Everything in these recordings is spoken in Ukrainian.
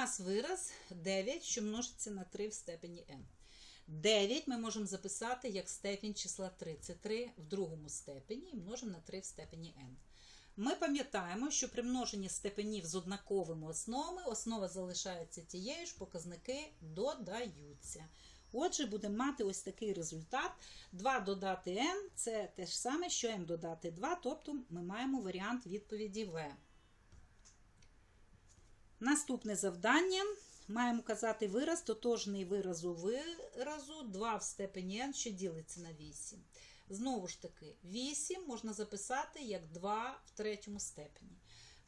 нас вираз 9, що множиться на 3 в степені n. 9 ми можемо записати як степінь числа 3. Це 3 в другому степені і множимо на 3 в степені n. Ми пам'ятаємо, що при множенні степенів з однаковими основами основа залишається тією ж, показники додаються. Отже, будемо мати ось такий результат. 2 додати n це те ж саме, що n додати 2, тобто ми маємо варіант відповіді В. Наступне завдання. Маємо казати вираз, тотожний виразу виразу 2 в степені n, що ділиться на 8. Знову ж таки, 8 можна записати як 2 в третьому степені.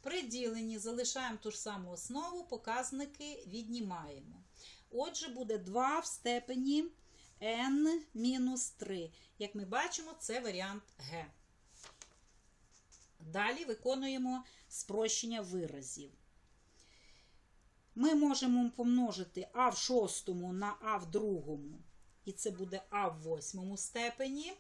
При діленні залишаємо ту ж саму основу, показники віднімаємо. Отже, буде 2 в степені n мінус 3. Як ми бачимо, це варіант Г. Далі виконуємо спрощення виразів. Ми можемо помножити а в шостому на а в другому, і це буде а в восьмому степені.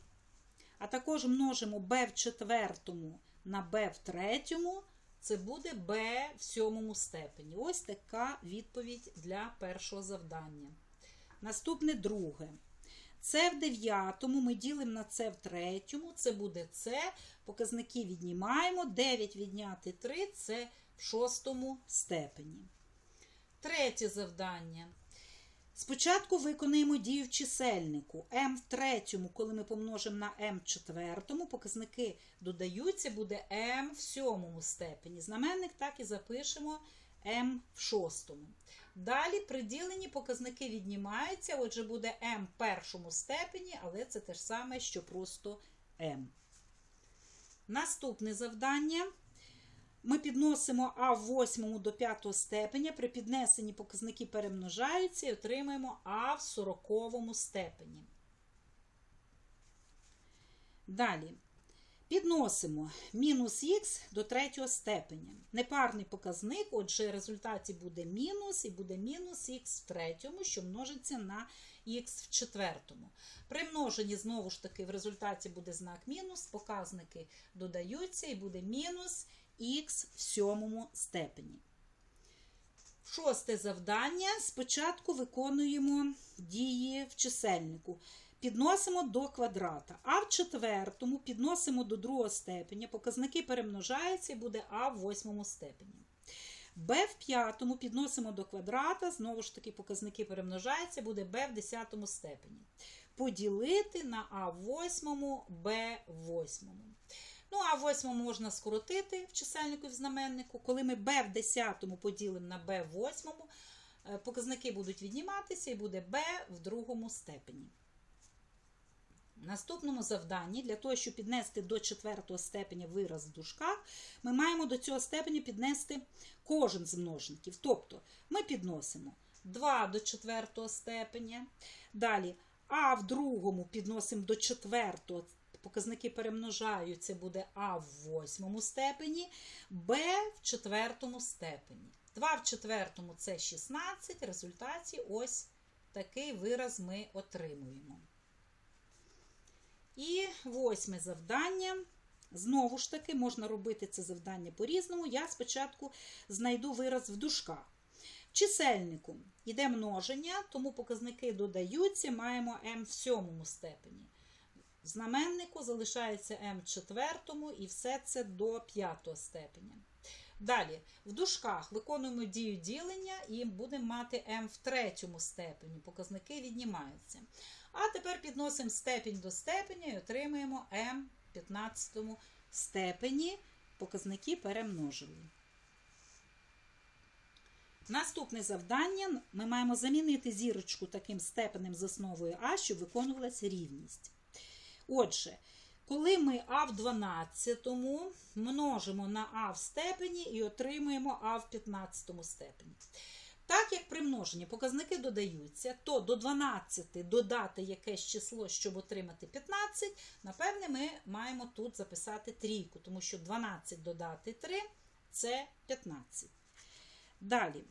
А також множимо b в четвертому на b в третьому, це буде b в сьомому степені. Ось така відповідь для першого завдання. Наступне друге. Це в дев'ятому ми ділимо на це в третьому, це буде це. Показники віднімаємо. 9 відняти 3 це в шостому степені. Третє завдання. Спочатку виконуємо дію в чисельнику. m в третьому, коли ми помножимо на m в четвертому, показники додаються, буде m в сьомому степені. Знаменник так і запишемо m в шостому. Далі при діленні показники віднімаються, отже, буде m в першому степені, але це те ж саме, що просто m. Наступне завдання. Ми підносимо А в восьмому до п'ятого степеня. При піднесенні показники перемножаються і отримаємо А в сороковому степені. Далі. Підносимо мінус х до третього степеня. Непарний показник, отже, в результаті буде мінус і буде мінус х в третьому, що множиться на х в четвертому. При множенні, знову ж таки, в результаті буде знак мінус, показники додаються і буде мінус х в сьомому степені. Шосте завдання. Спочатку виконуємо дії в чисельнику. Підносимо до квадрата. А в четвертому підносимо до другого степеня. Показники перемножаються і буде А в восьмому степені. Б в п'ятому підносимо до квадрата, знову ж таки, показники перемножаються, буде Б в десятому степені. Поділити на А в восьмому, Б в восьмому. Ну, а в восьмому можна скоротити в чисельнику і в знаменнику. Коли ми b в десятому поділимо на b в восьмому, показники будуть відніматися і буде b в другому степені. В наступному завданні, для того, щоб піднести до четвертого степеня вираз в дужках, ми маємо до цього степеня піднести кожен з множників. Тобто ми підносимо 2 до четвертого степеня. Далі а в другому підносимо до четвертого показники перемножаються, буде А в восьмому степені, Б в четвертому степені. 2 в четвертому це 16, в результаті ось такий вираз ми отримуємо. І восьме завдання. Знову ж таки, можна робити це завдання по-різному. Я спочатку знайду вираз в дужках. В чисельнику йде множення, тому показники додаються, маємо m в сьомому степені. Знаменнику залишається в четвертому і все це до п'ятого степеня. Далі, в дужках виконуємо дію ділення і будемо мати m в третьому степені. Показники віднімаються. А тепер підносимо степінь до степеня і отримаємо m в 15 степені. Показники перемножили. Наступне завдання ми маємо замінити зірочку таким степенем з основою А, щоб виконувалася рівність. Отже, коли ми А в 12 множимо на А в степені і отримуємо А в 15 степені. Так як при множенні показники додаються, то до 12 додати якесь число, щоб отримати 15, напевне, ми маємо тут записати трійку, тому що 12 додати 3 це 15. Далі,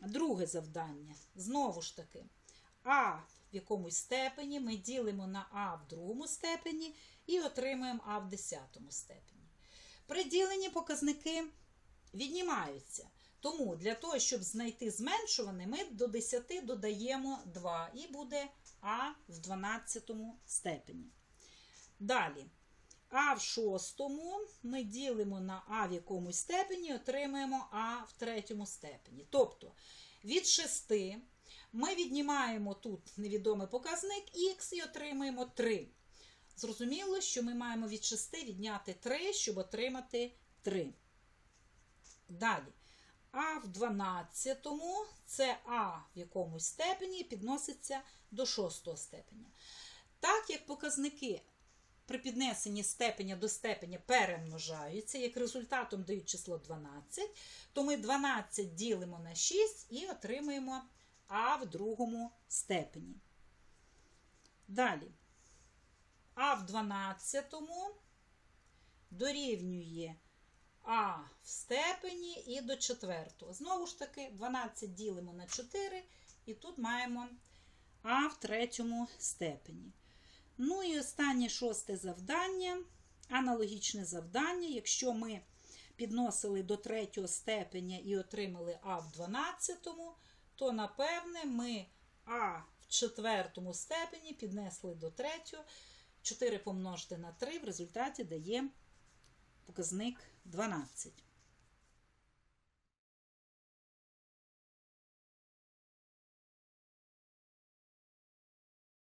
друге завдання. Знову ж таки, А в якомусь степені ми ділимо на А в другому степені і отримуємо А в десятому степені. При діленні показники віднімаються. Тому для того, щоб знайти зменшуване, ми до 10 додаємо 2 і буде А в 12 степені. Далі. А в шостому ми ділимо на А в якомусь степені і отримаємо А в третьому степені. Тобто від 6 ми віднімаємо тут невідомий показник х і отримаємо 3. Зрозуміло, що ми маємо від 6 відняти 3, щоб отримати 3. Далі. А в 12 це А в якомусь степені підноситься до 6 степеня. Так як показники при піднесенні степеня до степеня перемножаються, як результатом дають число 12, то ми 12 ділимо на 6 і отримаємо А в другому степені. Далі. А в 12 дорівнює А в степені і до четвертого. Знову ж таки, 12 ділимо на 4, і тут маємо А в третьому степені. Ну і останнє шосте завдання. Аналогічне завдання. Якщо ми підносили до третього степеня і отримали А в 12, то напевне ми А в четвертому степені піднесли до третього. 4 помножити на 3 в результаті дає показник 12.